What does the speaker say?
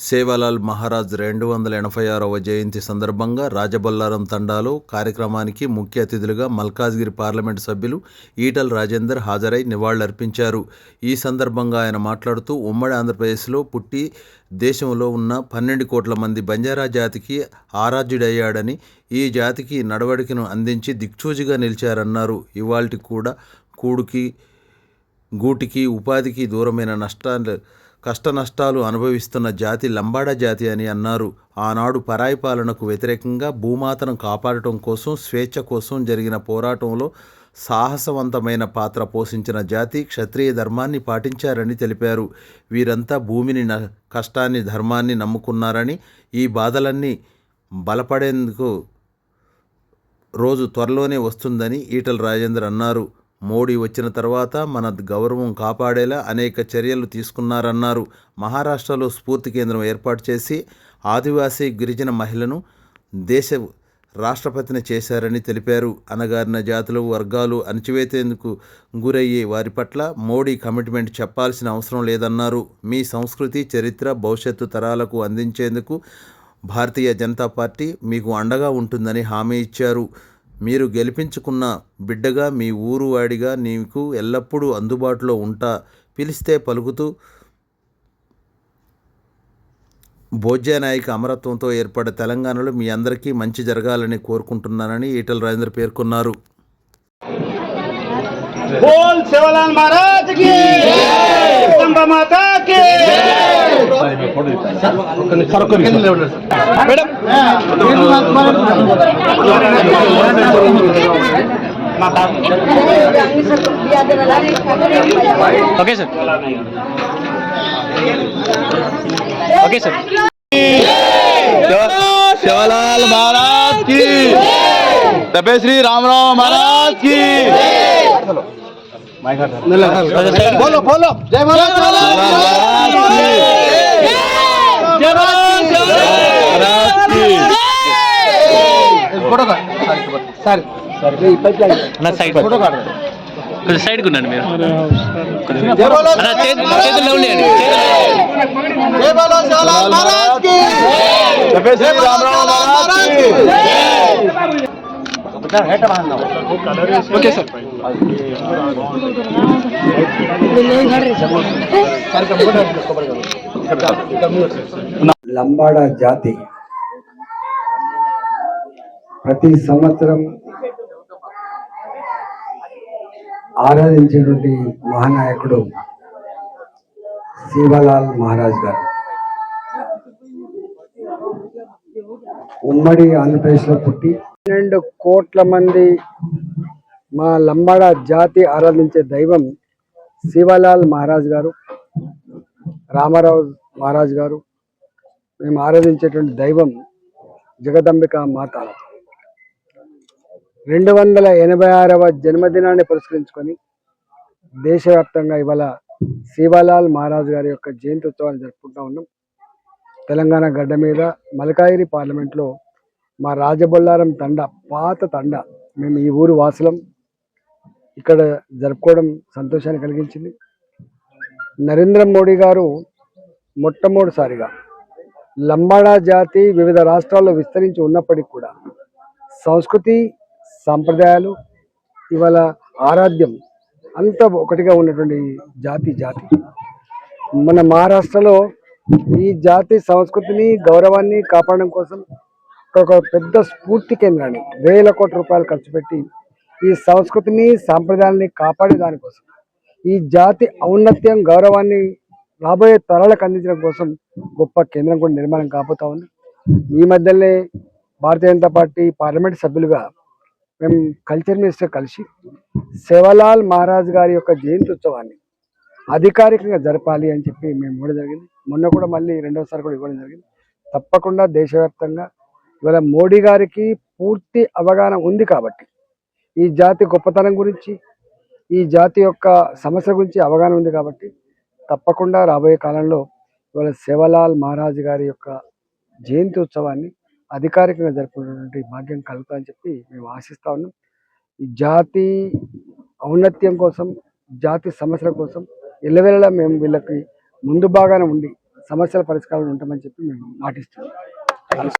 సేవాలాల్ మహారాజ్ రెండు వందల ఎనభై ఆరవ జయంతి సందర్భంగా రాజబొల్లారం తండాలో కార్యక్రమానికి ముఖ్య అతిథులుగా మల్కాజ్గిరి పార్లమెంటు సభ్యులు ఈటల్ రాజేందర్ హాజరై నివాళులర్పించారు. ఈ సందర్భంగా ఆయన మాట్లాడుతూ ఉమ్మడి ఆంధ్రప్రదేశ్లో పుట్టి దేశంలో ఉన్న పన్నెండు కోట్ల మంది బంజారా జాతికి ఆరాధ్యుడయ్యాడని ఈ జాతికి నడవడికను అందించి దిక్చూచిగా నిలిచారన్నారు. ఇవాల్టి కూడా కూడుకి గూటికి ఉపాధికి దూరమైన నష్టాలు కష్ట నష్టాలు అనుభవిస్తున్న జాతి లంబాడా జాతి అని అన్నారు. ఆనాడు పరాయి పాలనకు వ్యతిరేకంగా భూమాతను కాపాడటం కోసం స్వేచ్ఛ కోసం జరిగిన పోరాటంలో సాహసవంతమైన పాత్ర పోషించిన జాతి క్షత్రియ ధర్మాన్ని పాటించారని తెలిపారు. వీరంతా భూమిని న కష్టాన్ని ధర్మాన్ని నమ్ముకున్నారని ఈ బాధలన్నీ బలపడేందుకు రోజు త్వరలోనే వస్తుందని ఈటల రాజేందర్ అన్నారు. మోడీ వచ్చిన తర్వాత మన గౌరవం కాపాడేలా అనేక చర్యలు తీసుకున్నారన్నారు. మహారాష్ట్రలో స్ఫూర్తి కేంద్రం ఏర్పాటు చేసి ఆదివాసీ గిరిజన మహిళను దేశ రాష్ట్రపతిని చేశారని తెలిపారు. అనగారిన జాతులు వర్గాలు అణచివేతేందుకు గురయ్యే వారి పట్ల మోడీ కమిట్మెంట్ చెప్పాల్సిన అవసరం లేదన్నారు. మీ సంస్కృతి చరిత్ర భవిష్యత్తు తరాలకు అందించేందుకు భారతీయ జనతా పార్టీ మీకు అండగా ఉంటుందని హామీ ఇచ్చారు. మీరు గెలిపించుకున్న బిడ్డగా మీ ఊరు వాడిగా నీకు ఎల్లప్పుడూ అందుబాటులో ఉంటా పిలిస్తే పలుకుతూ భోజ్యానాయక అమరత్వంతో ఏర్పడే తెలంగాణలో మీ అందరికీ మంచి జరగాలని కోరుకుంటున్నానని ఈటల రాజేంద్ర పేర్కొన్నారు. బోల్ శివలాల్ మహారాజ్కి కి జై! Madam okay sir okay sir Shivlal Maharaj కి డబ్బే శ్రీ రామరావు మహారాజ్ కి బోలో బోలో జయ మహారాజ్ ಫೋಟೋ ಸರಿ నా సైడ్ ఫోటో కొంచెం సైడ్కి ఉన్నాను మీరు. అన్న, చేతు- చేతుల్లో ఉండేయండి ఓకే సార్. లంబాడా జాతి. ప్రతి సంవత్సరం ఆరాధించేటువంటి మహానాయకుడు శివలాల్ మహారాజ్ గారు. ఉమ్మడి ఆంధ్రప్రదేశ్లో పుట్టి పన్నెండు కోట్ల మంది మా లంబాడ జాతి ఆరాధించే దైవం శివలాల్ మహారాజ్ గారు రామారావు మహారాజ్ గారు. మేము ఆరాధించేటువంటి దైవం జగదంబిక మాత రెండు వందల ఎనభై ఆరవ జన్మదినాన్ని పురస్కరించుకొని దేశవ్యాప్తంగా ఇవాళ శివలాల్ మహారాజ్ గారి యొక్క జయంతి ఉత్సవాన్ని జరుపుకుంటా ఉన్నాం. తెలంగాణ గడ్డ మీద మలకాయిరి పార్లమెంట్లో మా రాజబొల్లారం తండ పాత తండ. మేము ఈ ఊరు వాసులం. ఇక్కడ జరుపుకోవడం సంతోషాన్ని కలిగించింది. నరేంద్ర మోడీ గారు మొట్టమొదటిసారిగా లంబాడా జాతి వివిధ రాష్ట్రాల్లో విస్తరించి ఉన్నప్పటికీ కూడా సంస్కృతి సాంప్రదాయాలు ఇవాళ ఆరాధ్యం అంతా ఒకటిగా ఉన్నటువంటి జాతి జాతి. మన మహారాష్ట్రలో ఈ జాతి సంస్కృతిని గౌరవాన్ని కాపాడడం కోసం ఒక పెద్ద స్ఫూర్తి కేంద్రాన్ని వేల కోట్ల రూపాయలు ఖర్చు పెట్టి ఈ సంస్కృతిని సాంప్రదాయాన్ని కాపాడే దానికోసం ఈ జాతి ఔన్నత్యం గౌరవాన్ని రాబోయే తరాలకు అందించడం కోసం గొప్ప కేంద్రం కూడా నిర్మాణం కాబోతా ఉంది. ఈ మధ్యనే భారతీయ జనతా పార్టీ పార్లమెంట్ సభ్యులుగా మేము కల్చర్ మినిస్టర్ కలిసి సేవలాల్ మహారాజ్ గారి యొక్క జయంతి ఉత్సవాన్ని అధికారికంగా జరపాలి అని చెప్పి మేము ఇవ్వడం జరిగింది. మొన్న కూడా మళ్ళీ రెండోసారి కూడా ఇవ్వడం జరిగింది. తప్పకుండా దేశవ్యాప్తంగా ఇవాళ మోడీ గారికి పూర్తి అవగాహన ఉంది కాబట్టి ఈ జాతి గొప్పతనం గురించి ఈ జాతి యొక్క సమస్య గురించి అవగాహన ఉంది కాబట్టి తప్పకుండా రాబోయే కాలంలో ఇవాళ సేవలాల్ మహారాజ్ గారి యొక్క జయంతి ఉత్సవాన్ని అధికారికంగా జరుపుకునేటువంటి భాగ్యం కలుగుతుందని చెప్పి మేము ఆశిస్తా ఉన్నాం. ఈ జాతి ఔన్నత్యం కోసం జాతి సమస్యల కోసం ఎల్లవేళలా మేము వీళ్ళకి ముందు బాగానే ఉండి సమస్యల పరిష్కారం ఉంటామని చెప్పి మేము మాటిస్తున్నాం.